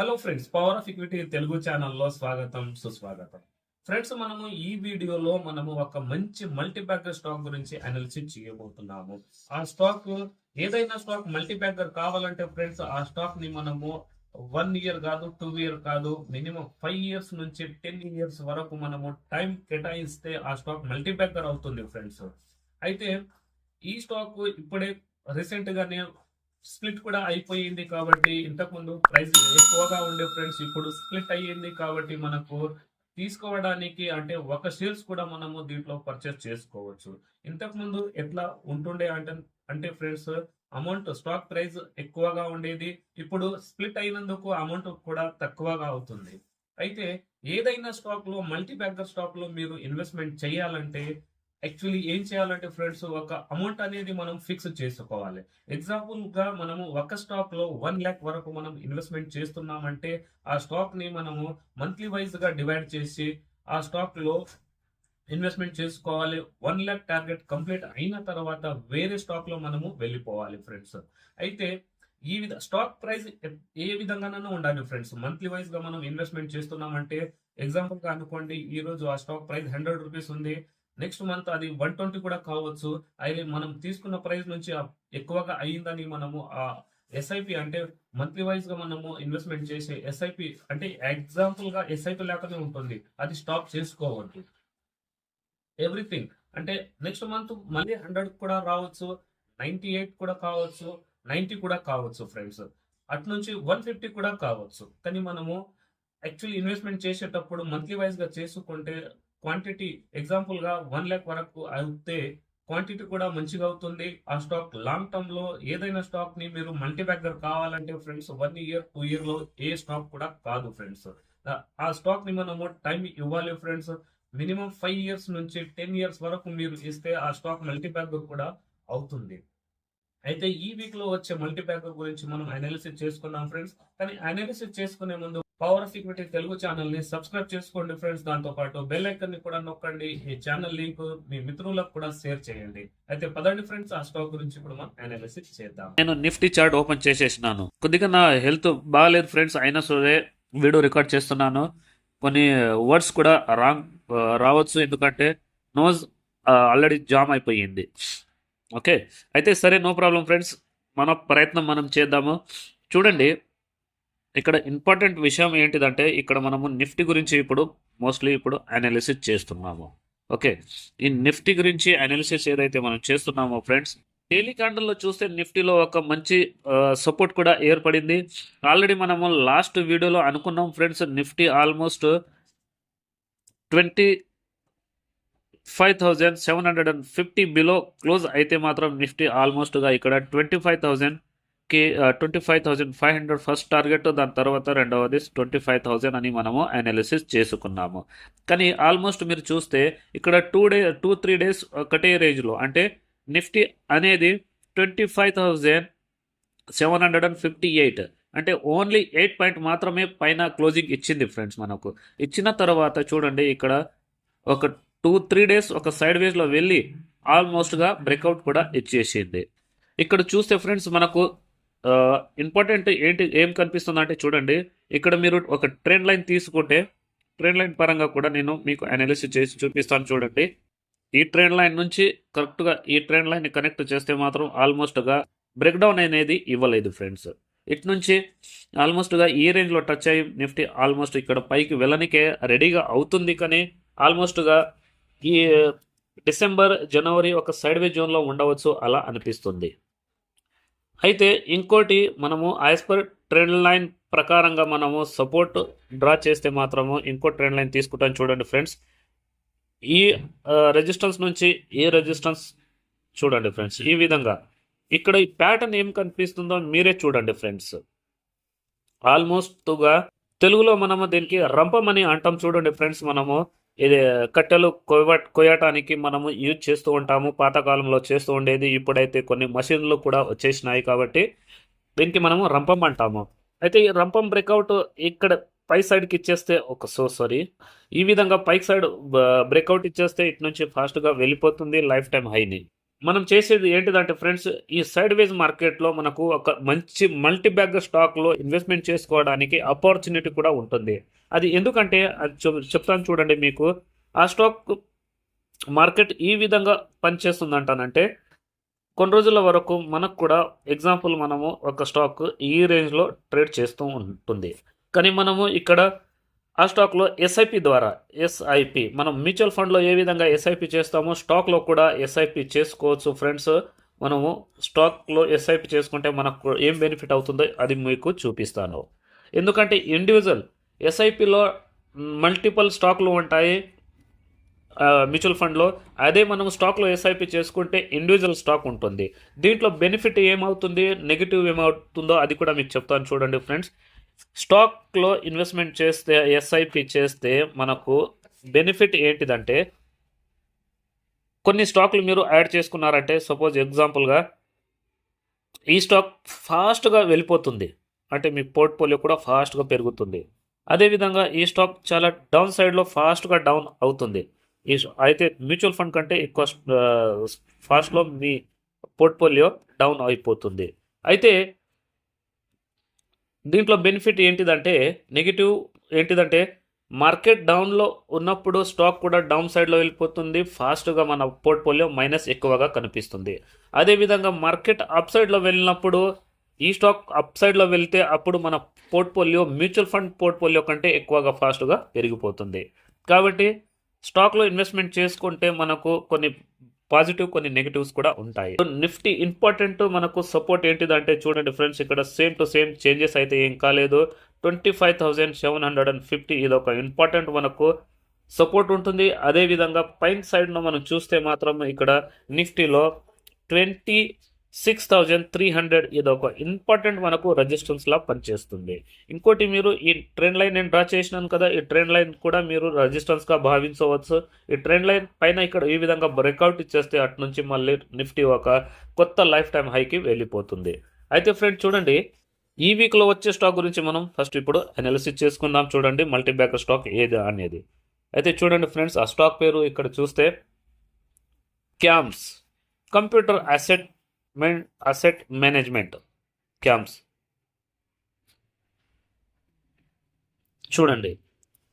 Hello friends power of equity Telugu ఛానల్లో స్వాగతం సుస్వాగతం. ఫ్రెండ్స్ మనము ఈ వీడియోలో మనము ఒక మంచి మల్టీబ్యాగర్ స్టాక్ గురించి అనాలిసిస్ చేయబోతున్నాము. ఆ స్టాక్ ఏదైనా స్టాక్ మల్టీబ్యాగర్ కావాలంటే ఫ్రెండ్స్ ఆ స్టాక్ని మనము వన్ ఇయర్ కాదు టూ ఇయర్ కాదు మినిమం ఫైవ్ ఇయర్స్ నుంచి టెన్ ఇయర్స్ వరకు మనము టైం కేటాయిస్తే ఆ స్టాక్ మల్టీబ్యాగర్ అవుతుంది ఫ్రెండ్స్ అయితే ఈ స్టాక్ ఇప్పుడే రీసెంట్ గానే స్ప్లిట్ కూడా అయిపోయింది కాబట్టి ఇంతకుముందు ప్రైస్ ఎక్కువగా ఉండే ఫ్రెండ్స్ ఇప్పుడు స్ప్లిట్ అయ్యింది కాబట్టి మనకు తీసుకోవడానికి అంటే ఒక షేర్స్ కూడా మనము దీంట్లో పర్చేస్ చేసుకోవచ్చు. ఇంతకుముందు ఎట్లా ఉంటుండే అంటే అంటే ఫ్రెండ్స్ అమౌంట్ స్టాక్ ప్రైస్ ఎక్కువగా ఉండేది ఇప్పుడు స్ప్లిట్ అయినందుకు అమౌంట్ కూడా తక్కువగా అవుతుంది. అయితే ఏదైనా స్టాక్లో మల్టీ బ్యాగర్ స్టాక్లో మీరు ఇన్వెస్ట్మెంట్ చేయాలంటే యాక్చువల్లీ ఏం చేయాలంటే ఫ్రెండ్స్ ఒక అమౌంట్ అనేది మనం ఫిక్స్ చేసుకోవాలి. ఎగ్జాంపుల్గా మనము ఒక స్టాక్లో వన్ ల్యాక్ వరకు మనం ఇన్వెస్ట్మెంట్ చేస్తున్నామంటే ఆ స్టాక్ని మనము మంత్లీ వైజ్గా డివైడ్ చేసి ఆ స్టాక్లో ఇన్వెస్ట్మెంట్ చేసుకోవాలి. వన్ ల్యాక్ టార్గెట్ కంప్లీట్ అయిన తర్వాత వేరే స్టాక్లో మనము వెళ్ళిపోవాలి ఫ్రెండ్స్ అయితే ఈ విధ స్టాక్ ప్రైస్ ఏ విధంగానైనా ఉండాలి ఫ్రెండ్స్ మంత్లీ వైజ్గా మనం ఇన్వెస్ట్మెంట్ చేస్తున్నామంటే ఎగ్జాంపుల్గా అనుకోండి ఈ రోజు ఆ స్టాక్ ప్రైస్ హండ్రెడ్ రూపీస్ ఉంది. నెక్స్ట్ మంత్ అది వన్ ట్వంటీ కూడా కావచ్చు. అయితే మనం తీసుకున్న ప్రైస్ నుంచి ఎక్కువగా అయ్యిందని మనము ఆ ఎస్ఐపి అంటే మంత్లీ వైజ్గా మనము ఇన్వెస్ట్మెంట్ చేసే ఎస్ఐపి అంటే ఎగ్జాంపుల్గా ఎస్ఐపి లేకనే ఉంటుంది. అది స్టాప్ చేసుకోవద్దు. ఎవ్రీథింగ్ అంటే నెక్స్ట్ మంత్ మళ్ళీ హండ్రెడ్ కూడా రావచ్చు. నైన్టీ ఎయిట్ కూడా కావచ్చు. నైన్టీ కూడా కావచ్చు ఫ్రెండ్స్ అటు నుంచి వన్ ఫిఫ్టీ కూడా కావచ్చు. కానీ మనము యాక్చువల్లీ ఇన్వెస్ట్మెంట్ చేసేటప్పుడు మంత్లీ వైజ్గా చేసుకుంటే క్వాంటిటీ ఎగ్జాంపుల్గా వన్ ల్యాక్ వరకు అయితే క్వాంటిటీ కూడా మంచిగా అవుతుంది. ఆ స్టాక్ లాంగ్ టర్మ్లో ఏదైనా స్టాక్ని మీరు మల్టీ బ్యాగర్ కావాలంటే ఫ్రెండ్స్ వన్ ఇయర్ టూ ఇయర్లో ఏ స్టాక్ కూడా కాదు ఫ్రెండ్స్ ఆ స్టాక్ని మనము టైం ఇవ్వాలి ఫ్రెండ్స్ మినిమం ఫైవ్ ఇయర్స్ నుంచి టెన్ ఇయర్స్ వరకు మీరు ఇస్తే ఆ స్టాక్ మల్టీ బ్యాగర్ కూడా అవుతుంది. అయితే ఈ వీక్లో వచ్చే మల్టీ బ్యాగర్ గురించి మనం అనాలిసిస్ చేసుకున్నాం ఫ్రెండ్స్ కానీ అనాలిసిస్ చేసుకునే ముందు పవర్ ఆఫ్ ఈక్విటీ తెలుగు ఛానల్ని సబ్స్క్రైబ్ చేసుకోండి ఫ్రెండ్స్. దాంతో పాటు బెల్ ఐకన్ని కూడా నొక్కండి. ఈ ఛానల్ లింక్ మీ మిత్రులకు కూడా షేర్ చేయండి. అయితే పదండి ఫ్రెండ్స్ ఆ స్టాక్ గురించి ఇప్పుడు మనం అనాలిసిస్ చేద్దాం. నేను నిఫ్టీ చార్ట్ ఓపెన్ చేసేసినాను. కొద్దిగా నా హెల్త్ బాగాలేదు ఫ్రెండ్స్ అయినా సరే వీడియో రికార్డ్ చేస్తున్నాను. కొన్ని వర్డ్స్ కూడా రాంగ్ రావచ్చు. ఎందుకంటే నోజ్ ఆల్రెడీ జామ్ అయిపోయింది. ఓకే? అయితే సరే నో ప్రాబ్లం ఫ్రెండ్స్. మన ప్రయత్నం మనం చేద్దాము. చూడండి ఇక్కడ ఇంపార్టెంట్ విషయం ఏంటిదంటే ఇక్కడ మనము నిఫ్టీ గురించి ఇప్పుడు మోస్ట్లీ ఇప్పుడు అనాలిసిస్ చేస్తున్నాము. ఓకే. ఈ నిఫ్టీ గురించి అనాలిసిస్ ఏదైతే మనం చేస్తున్నామో ఫ్రెండ్స్ డైలీ క్యాండల్లో చూస్తే నిఫ్టీలో ఒక మంచి సపోర్ట్ కూడా ఏర్పడింది. ఆల్రెడీ మనము లాస్ట్ వీడియోలో అనుకున్నాం friends Nifty almost twenty five thousand seven hundred and fifty below close అయితే మాత్రం నిఫ్టీ ఆల్మోస్ట్గా ఇక్కడ ట్వంటీ ఫైవ్ థౌజండ్ థౌజండ్కి twenty five thousand five hundred first target దాని తర్వాత రెండవది ట్వంటీ ఫైవ్ థౌజండ్ అని మనము అనాలిసిస్ చేసుకున్నాము. కానీ ఆల్మోస్ట్ మీరు చూస్తే ఇక్కడ two day two three days ఒకటే రేంజ్లో అంటే నిఫ్టీ అనేది twenty five thousand seven hundred and fifty eight అంటే ఓన్లీ ఎయిట్ పాయింట్ మాత్రమే పైన క్లోజింగ్ ఇచ్చింది ఫ్రెండ్స్ మనకు. ఇచ్చిన తర్వాత చూడండి ఇక్కడ ఒక టూ త్రీ డేస్ ఒక సైడ్ వేస్లో వెళ్ళి ఆల్మోస్ట్గా బ్రేక్అవుట్ కూడా ఇచ్చేసింది. ఇక్కడ చూస్తే ఫ్రెండ్స్ మనకు ఇంపార్టెంట్ ఏంటి ఏం కనిపిస్తుంది అంటే చూడండి ఇక్కడ మీరు ఒక ట్రెండ్ లైన్ తీసుకుంటే ట్రెండ్ లైన్ పరంగా కూడా నేను మీకు అనాలిసిస్ చేసి చూపిస్తాను చూడండి. ఈ ట్రెండ్ లైన్ నుంచి కరెక్ట్గా ఈ ట్రెండ్ లైన్ కనెక్ట్ చేస్తే మాత్రం ఆల్మోస్ట్గా బ్రేక్ డౌన్ అనేది ఇవ్వలేదు ఫ్రెండ్స్ ఇటు నుంచి ఆల్మోస్ట్గా ఈ రేంజ్లో టచ్ అయ్యి నిఫ్టీ ఆల్మోస్ట్ ఇక్కడ పైకి వెళ్ళనికే రెడీగా అవుతుంది కానీ ఆల్మోస్ట్గా ఈ డిసెంబర్ జనవరి ఒక సైడ్ వే జోన్లో ఉండవచ్చు అలా అనిపిస్తుంది. అయితే ఇంకోటి మనము యాజ్ పర్ ట్రెండ్ లైన్ ప్రకారంగా మనము సపోర్ట్ డ్రా చేస్తే మాత్రము ఇంకో ట్రెండ్ లైన్ తీసుకుంటాం చూడండి ఫ్రెండ్స్ ఈ రెజిస్టెన్స్ నుంచి ఈ రెజిస్టెన్స్ చూడండి ఫ్రెండ్స్ ఈ విధంగా. ఇక్కడ ఈ ప్యాటర్న్ ఏం కనిపిస్తుందో మీరే చూడండి ఫ్రెండ్స్ ఆల్మోస్ట్గా తెలుగులో మనము దీనికి రంపమని అంటాం చూడండి ఫ్రెండ్స్ మనము. ఇది కట్టెలు కొయ్య కొయ్యటానికి మనము యూజ్ చేస్తూ ఉంటాము. పాతకాలంలో చేస్తూ ఉండేది. ఇప్పుడైతే కొన్ని మషిన్లు కూడా వచ్చేసినాయి కాబట్టి దీనికి మనము రంపం అంటాము. అయితే ఈ రంపం బ్రేక్అవుట్ ఇక్కడ పై సైడ్కి ఇచ్చేస్తే ఒక సో సారీ ఈ విధంగా పై సైడ్ బ్రేక్అవుట్ ఇచ్చేస్తే ఇటు నుంచి ఫాస్ట్గా వెళ్ళిపోతుంది లైఫ్ టైం హైని. మనం చేసేది ఏంటిదంటే ఫ్రెండ్స్ ఈ సైడ్ వేజ్ మార్కెట్లో మనకు ఒక మంచి మల్టీ బ్యాగ్ స్టాక్లో ఇన్వెస్ట్మెంట్ చేసుకోవడానికి ఆపర్చునిటీ కూడా ఉంటుంది. అది ఎందుకంటే అది చెప్- చెప్తాను చూడండి మీకు. ఆ స్టాక్ మార్కెట్ ఈ విధంగా పనిచేస్తుంది అంటానంటే కొన్ని రోజుల వరకు మనకు కూడా ఎగ్జాంపుల్ మనము ఒక స్టాక్ ఈ రేంజ్లో ట్రేడ్ చేస్తూ ఉంటుంది. కానీ మనము ఇక్కడ ఆ స్టాక్లో ఎస్ఐపి ద్వారా ఎస్ఐపి మనం మ్యూచువల్ ఫండ్లో ఏ విధంగా ఎస్ఐపి చేస్తామో స్టాక్లో కూడా ఎస్ఐపి చేసుకోవచ్చు ఫ్రెండ్స్. మనము స్టాక్లో ఎస్ఐపి చేసుకుంటే మనకు ఏం బెనిఫిట్ అవుతుందో అది మీకు చూపిస్తాను. ఎందుకంటే ఇండివిజువల్ ఎస్ఐపిలో మల్టిపుల్ స్టాక్లు ఉంటాయి మ్యూచువల్ ఫండ్లో. అదే మనం స్టాక్లో ఎస్ఐపి చేసుకుంటే ఇండివిజువల్ స్టాక్ ఉంటుంది. దీంట్లో బెనిఫిట్ ఏమవుతుంది నెగిటివ్ ఏమవుతుందో అది కూడా మీకు చెప్తాను చూడండి ఫ్రెండ్స్. స్టాక్లో ఇన్వెస్ట్మెంట్ చేస్తే ఎస్ఐపి చేస్తే మనకు బెనిఫిట్ ఏంటిదంటే కొన్ని స్టాక్లు మీరు యాడ్ చేసుకున్నారంటే సపోజ్ ఎగ్జాంపుల్గా ఈ స్టాక్ ఫాస్ట్గా వెళ్ళిపోతుంది. అంటే మీ పోర్ట్ఫోలియో కూడా ఫాస్ట్గా పెరుగుతుంది. అదేవిధంగా ఈ స్టాక్ చాలా డౌన్ సైడ్లో ఫాస్ట్గా డౌన్ అవుతుంది. ఈ అయితే మ్యూచువల్ ఫండ్ కంటే ఎక్కువ ఫాస్ట్లో మీ పోర్ట్ఫోలియో డౌన్ అయిపోతుంది. అయితే దీంట్లో బెనిఫిట్ ఏంటిదంటే నెగిటివ్ ఏంటిదంటే మార్కెట్ డౌన్లో ఉన్నప్పుడు స్టాక్ కూడా డౌన్ సైడ్లో వెళ్ళిపోతుంది ఫాస్ట్గా మన పోర్ట్ఫోలియో మైనస్ ఎక్కువగా కనిపిస్తుంది. అదేవిధంగా మార్కెట్ అప్ సైడ్లో వెళ్ళినప్పుడు ఈ స్టాక్ అప్ సైడ్లో వెళ్తే అప్పుడు మన పోర్ట్ఫోలియో మ్యూచువల్ ఫండ్ పోర్ట్ఫోలియో కంటే ఎక్కువగా ఫాస్ట్గా పెరిగిపోతుంది. కాబట్టి స్టాక్లో ఇన్వెస్ట్మెంట్ చేసుకుంటే మనకు కొన్ని పాజిటివ్ కొన్ని నెగిటివ్స్ కూడా ఉంటాయి. నిఫ్టీ ఇంపార్టెంట్ మనకు సపోర్ట్ ఏంటిదంటే చూడండి ఫ్రెండ్స్ ఇక్కడ సేమ్ టు సేమ్ చేంజెస్ అయితే ఏం కాలేదు. Twenty five thousand seven hundred and fifty ఇది ఒక ఇంపార్టెంట్ మనకు సపోర్ట్ ఉంటుంది. అదేవిధంగా పైన సైడ్లో మనం చూస్తే మాత్రం ఇక్కడ నిఫ్టీలో twenty six thousand three hundred ఇది ఒక ఇంపార్టెంట్ మనకు రెజిస్టెన్స్లా పనిచేస్తుంది. ఇంకోటి మీరు ఈ ట్రెండ్ లైన్ నేను డ్రా చేసినాను కదా ఈ ట్రెండ్ లైన్ కూడా మీరు రెజిస్టెన్స్గా భావించవచ్చు. ఈ ట్రెండ్ లైన్ పైన ఇక్కడ ఈ విధంగా బ్రేక్అవుట్ ఇచ్చేస్తే అటు నుంచి మళ్ళీ నిఫ్టీ ఒక కొత్త లైఫ్ టైం హైకి వెళ్ళిపోతుంది. అయితే ఫ్రెండ్ చూడండి ఈ వీక్లో వచ్చే స్టాక్ గురించి మనం ఫస్ట్ ఇప్పుడు అనాలిసిస్ చేసుకుందాం. చూడండి మల్టీబ్యాకర్ స్టాక్ ఏది అనేది. అయితే చూడండి ఫ్రెండ్స్ ఆ స్టాక్ పేరు ఇక్కడ చూస్తే CAMS computer asset asset management CAMS చూడండి.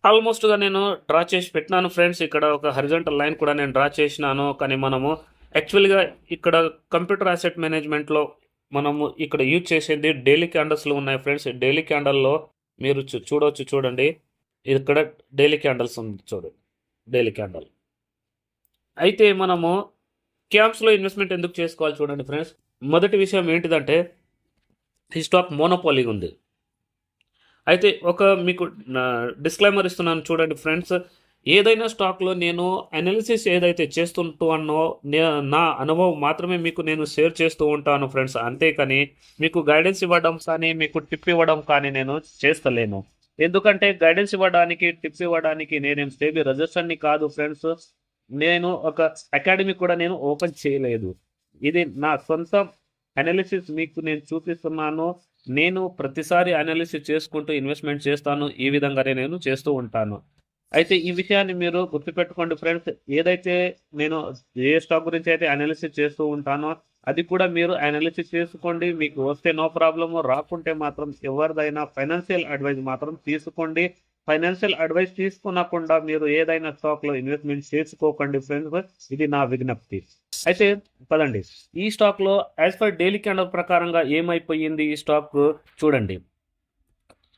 ఆల్మోస్ట్గా నేను డ్రా చేసి పెట్టినాను ఫ్రెండ్స్. ఇక్కడ ఒక హరిజంటల్ లైన్ కూడా నేను డ్రా చేసినాను. కానీ మనము యాక్చువల్గా ఇక్కడ కంప్యూటర్ అసెట్ మేనేజ్మెంట్లో మనము ఇక్కడ యూజ్ చేసేది డైలీ క్యాండల్స్లో ఉన్నాయి ఫ్రెండ్స్. డైలీ క్యాండల్లో మీరు చూ- చూడవచ్చు చూడండి. ఇక్కడ డైలీ క్యాండల్స్ ఉంది చూడండి డైలీ క్యాండల్ అయితే మనము క్యాప్స్లో ఇన్వెస్ట్మెంట్ ఎందుకు చేసుకోవాలి చూడండి ఫ్రెండ్స్ మొదటి విషయం ఏంటిదంటే ఈ స్టాక్ మోనోపాలీ ఉంది. అయితే ఒక మీకు డిస్క్లైమర్ ఇస్తున్నాను చూడండి ఫ్రెండ్స్ ఏదైనా స్టాక్లో నేను అనాలిసిస్ ఏదైతే చేస్తుంటానో నే నా అనుభవం మాత్రమే మీకు నేను షేర్ చేస్తూ ఉంటాను ఫ్రెండ్స్ అంతేకాని మీకు గైడెన్స్ ఇవ్వడం కానీ మీకు టిప్ ఇవ్వడం కానీ నేను చేస్తలేను. ఎందుకంటే గైడెన్స్ ఇవ్వడానికి టిప్స్ ఇవ్వడానికి నేనేం స్టేబీ రజిస్టర్ని కాదు ఫ్రెండ్స్ నేను ఒక అకాడమీ కూడా నేను ఓపెన్ చేయలేదు. ఇది నా సొంత అనాలిసిస్ మీకు నేను చూపిస్తున్నాను. నేను ప్రతిసారి అనాలిసిస్ చేసుకుంటూ ఇన్వెస్ట్మెంట్ చేస్తాను. ఈ విధంగానే నేను చేస్తూ ఉంటాను. అయితే ఈ విషయాన్ని మీరు గుర్తుపెట్టుకోండి ఫ్రెండ్స్ ఏదైతే నేను ఏ స్టాక్ గురించి అయితే అనాలిసిస్ చేస్తూ ఉంటానో అది కూడా మీరు అనాలిసిస్ చేసుకోండి. మీకు వస్తే నో ప్రాబ్లమ్ రాకుంటే మాత్రం ఎవరిదైనా ఫైనాన్షియల్ అడ్వైజ్ మాత్రం తీసుకోండి. ఫైనాన్షియల్ అడ్వైస్ తీసుకునకుండా మీరు ఏదైనా స్టాక్లో ఇన్వెస్ట్మెంట్ చేసుకోకండి ఫ్రెండ్స్. ఇది నా విజ్ఞప్తి. అయితే పదండి. ఈ స్టాక్లో యాజ్ పర్ డైలీ క్యాండల్ ప్రకారంగా ఏమైపోయింది ఈ స్టాక్? చూడండి.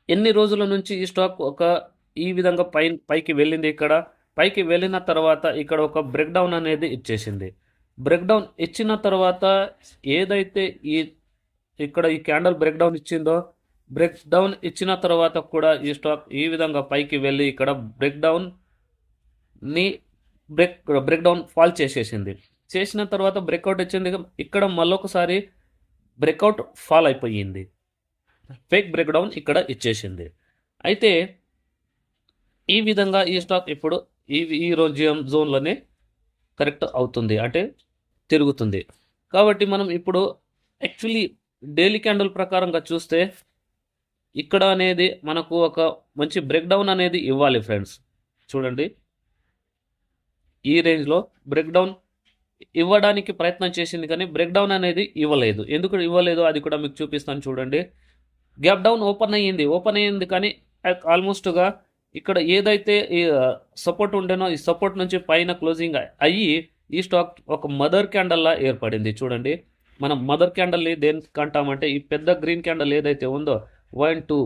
ఎన్ని రోజుల నుంచి ఈ స్టాక్ ఒక ఈ విధంగా పై పైకి వెళ్ళింది ఇక్కడ? పైకి వెళ్ళిన తర్వాత ఇక్కడ ఒక బ్రేక్ డౌన్ అనేది ఇచ్చేసింది. బ్రేక్ డౌన్ ఇచ్చిన తర్వాత ఏదైతే ఈ ఇక్కడ ఈ క్యాండల్ బ్రేక్ డౌన్ ఇచ్చిందో బ్రేక్ డౌన్ ఇచ్చిన తర్వాత కూడా ఈ స్టాక్ ఈ విధంగా పైకి వెళ్ళి ఇక్కడ బ్రేక్ డౌన్ని బ్రేక్ బ్రేక్ డౌన్ ఫాల్ చేసేసింది. చేసిన తర్వాత బ్రేక్అవుట్ ఇచ్చింది ఇక్కడ మళ్ళొకసారి బ్రేక్అవుట్ ఫాల్ అయిపోయింది. ఫేక్ బ్రేక్ డౌన్ ఇక్కడ ఇచ్చేసింది. అయితే ఈ విధంగా ఈ స్టాక్ ఇప్పుడు ఈ ఈ రోజు జోన్లోనే కరెక్ట్ అవుతుంది. అంటే తిరుగుతుంది. కాబట్టి మనం ఇప్పుడు యాక్చువల్లీ డైలీ క్యాండిల్ ప్రకారంగా చూస్తే ఇక్కడ అనేది మనకు ఒక మంచి బ్రేక్డౌన్ అనేది ఇవ్వాలి ఫ్రెండ్స్ చూడండి. ఈ రేంజ్లో బ్రేక్డౌన్ ఇవ్వడానికి ప్రయత్నం చేసింది కానీ బ్రేక్డౌన్ అనేది ఇవ్వలేదు. ఎందుకు ఇవ్వలేదు? అది కూడా మీకు చూపిస్తాను చూడండి. గ్యాప్ డౌన్ ఓపెన్ అయ్యింది. ఓపెన్ అయ్యింది కానీ ఆల్మోస్ట్గా ఇక్కడ ఏదైతే ఈ సపోర్ట్ ఉండేనో ఈ సపోర్ట్ నుంచి పైన క్లోజింగ్ అయ్యి ఈ స్టాక్ ఒక మదర్ క్యాండల్లా ఏర్పడింది. చూడండి. మనం మదర్ క్యాండల్ని దేనికి అంటామంటే ఈ పెద్ద గ్రీన్ క్యాండల్ ఏదైతే ఉందో వన్ టూ.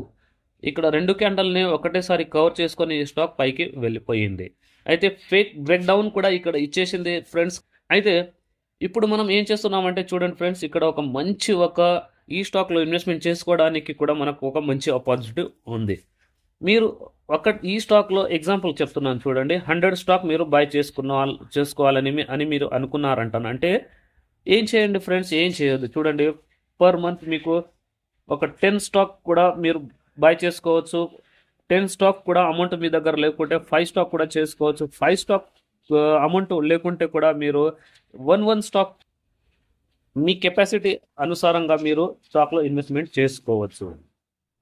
ఇక్కడ రెండు క్యాండల్ని ఒకటేసారి కవర్ చేసుకొని ఈ స్టాక్ పైకి వెళ్ళిపోయింది. అయితే ఫేక్ బ్రేక్ డౌన్ కూడా ఇక్కడ ఇచ్చేసింది ఫ్రెండ్స్. అయితే ఇప్పుడు మనం ఏం చేస్తున్నామంటే చూడండి ఫ్రెండ్స్ ఇక్కడ ఒక మంచి ఒక ఈ స్టాక్లో ఇన్వెస్ట్మెంట్ చేసుకోవడానికి కూడా మనకు ఒక మంచి ఆపర్చునిటీ ఉంది. మీరు ఒక ఈ స్టాక్లో ఎగ్జాంపుల్ చెప్తున్నాను చూడండి. హండ్రెడ్ స్టాక్ మీరు బై చేసుకున్న చేసుకోవాలని అని మీరు అనుకున్నారంటాను? అంటే ఏం చేయండి ఫ్రెండ్స్ ఏం చేయొద్దు? చూడండి పర్ మంత్ మీకు ఒక టెన్ స్టాక్ కూడా మీరు బై చేసుకోవచ్చు. టెన్ స్టాక్ కూడా అమౌంట్ మీ దగ్గర లేకుంటే ఫైవ్ స్టాక్ కూడా చేసుకోవచ్చు. ఫైవ్ స్టాక్ అమౌంట్ లేకుంటే కూడా మీరు వన్ వన్ స్టాక్ మీ కెపాసిటీ అనుసారంగా మీరు స్టాక్లో ఇన్వెస్ట్మెంట్ చేసుకోవచ్చు.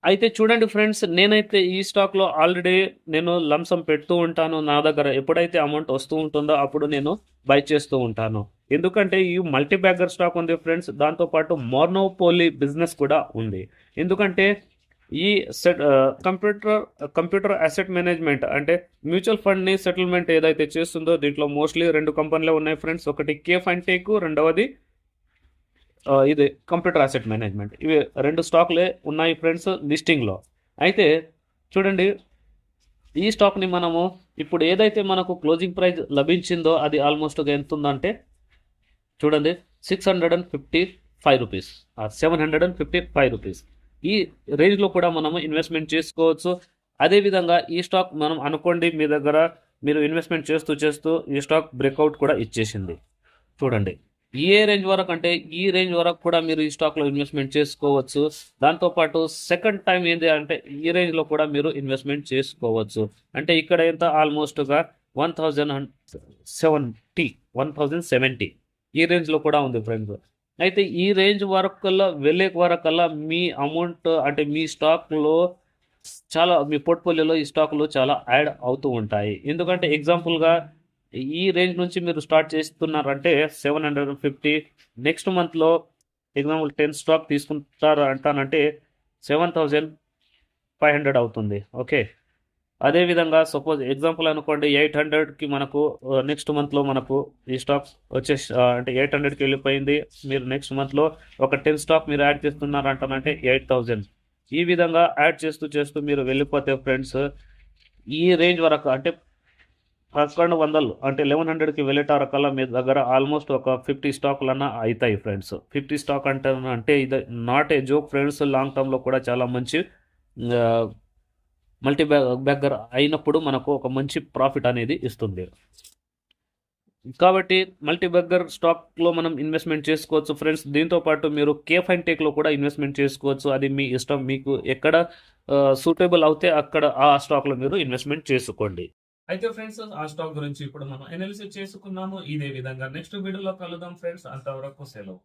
అయితే చూడండి ఫ్రెండ్స్ నేనైతే ఈ స్టాక్లో ఆల్రెడీ నేను లంసం పెడుతూ ఉంటాను. నా దగ్గర ఎప్పుడైతే అమౌంట్ వస్తూ ఉంటుందో అప్పుడు నేను బై చేస్తూ ఉంటాను. ఎందుకంటే ఈ మల్టీ బ్యాగర్ స్టాక్ ఉంది ఫ్రెండ్స్ దాంతోపాటు మోర్నోపోలీ బిజినెస్ కూడా ఉంది. ఎందుకంటే ఈ set computer computer asset management అంటే మ్యూచువల్ ఫండ్ని సెటిల్మెంట్ ఏదైతే చేస్తుందో దీంట్లో మోస్ట్లీ రెండు కంపెనీలు ఉన్నాయి ఫ్రెండ్స్. ఒకటి కే ఫండ్ టేక్ రెండవది ఇది కంప్యూటర్ అసెట్ మేనేజ్మెంట్ ఇవి రెండు స్టాక్లే ఉన్నాయి ఫ్రెండ్స్ లిస్టింగ్లో అయితే చూడండి ఈ స్టాక్ని మనము ఇప్పుడు ఏదైతే మనకు క్లోజింగ్ ప్రైస్ లభించిందో అది ఆల్మోస్ట్గా ఎంత ఉందంటే చూడండి six hundred and fifty five rupees seven hundred and fifty five rupees ఈ రేంజ్లో కూడా మనము ఇన్వెస్ట్మెంట్ చేసుకోవచ్చు. అదేవిధంగా ఈ స్టాక్ మనం అనుకోండి మీ దగ్గర మీరు ఇన్వెస్ట్మెంట్ చేస్తూ చేస్తూ ఈ స్టాక్ బ్రేక్అవుట్ కూడా ఇచ్చేసింది. చూడండి. ఏ రేంజ్ వరకు అంటే ఈ రేంజ్ వరకు కూడా మీరు ఈ స్టాక్లో ఇన్వెస్ట్మెంట్ చేసుకోవచ్చు. దాంతోపాటు సెకండ్ టైం ఏంటి అంటే ఈ రేంజ్లో కూడా మీరు ఇన్వెస్ట్మెంట్ చేసుకోవచ్చు. అంటే ఇక్కడ ఎంత? ఆల్మోస్ట్గా one thousand seventy one thousand seventy ఈ రేంజ్లో కూడా ఉంది ఫ్రెండ్స్. అయితే ఈ రేంజ్ వరకల్లా వెళ్ళే వరకల్లా మీ అమౌంట్ అంటే మీ స్టాక్లో చాలా మీ పోర్ట్ఫోలియోలో ఈ స్టాక్లు చాలా యాడ్ అవుతూ ఉంటాయి. ఎందుకంటే ఎగ్జాంపుల్గా ఈ రేంజ్ నుంచి మీరు స్టార్ట్ చేస్తున్నారంటే సెవెన్ హండ్రెడ్ ఫిఫ్టీ. నెక్స్ట్ మంత్లో ఎగ్జాంపుల్ టెన్ స్టాక్ తీసుకుంటారు అంటానంటే సెవెన్ థౌజండ్ ఫైవ్ హండ్రెడ్ అవుతుంది. ఓకే. అదేవిధంగా సపోజ్ ఎగ్జాంపుల్ అనుకోండి ఎయిట్ హండ్రెడ్కి మనకు నెక్స్ట్ మంత్లో మనకు ఈ స్టాక్ వచ్చేసి అంటే ఎయిట్ హండ్రెడ్కి వెళ్ళిపోయింది. మీరు నెక్స్ట్ మంత్లో ఒక టెన్ స్టాక్ మీరు యాడ్ చేస్తున్నారు అంటానంటే ఎయిట్ థౌజండ్. ఈ విధంగా యాడ్ చేస్తూ చేస్తూ మీరు వెళ్ళిపోతే ఫ్రెండ్స్ ఈ రేంజ్ వరకు అంటే పదకొండు వందలు అంటే లెవెన్ హండ్రెడ్కి వెళ్ళేటారకల్లా మీ దగ్గర ఆల్మోస్ట్ ఒక ఫిఫ్టీ స్టాక్లన్నా అవుతాయి ఫ్రెండ్స్ ఫిఫ్టీ స్టాక్ అంటే అంటే ఇది not a joke friends long టర్మ్లో కూడా చాలా మంచి మల్టీ బ్యాగర్ అయినప్పుడు మనకు ఒక మంచి ప్రాఫిట్ అనేది ఇస్తుంది. కాబట్టి మల్టీ బగ్గర్ స్టాక్లో మనం ఇన్వెస్ట్మెంట్ చేసుకోవచ్చు ఫ్రెండ్స్ దీంతో పాటు మీరు కేఫ్ అండ్ టేక్లో కూడా ఇన్వెస్ట్మెంట్ చేసుకోవచ్చు. అది మీ ఇష్టం. మీకు ఎక్కడ సూటబుల్ అవుతే అక్కడ ఆ స్టాక్లో మీరు ఇన్వెస్ట్మెంట్ చేసుకోండి. అయితే ఫ్రెండ్స్ ఆ స్టాక్ గురించి ఇప్పుడు మనం ఎనాలిసిస్ చేసుకున్నాము. ఇదే విధంగా నెక్స్ట్ వీడియోలో కలుద్దాం ఫ్రెండ్స్. అంతవరకు సెలవు.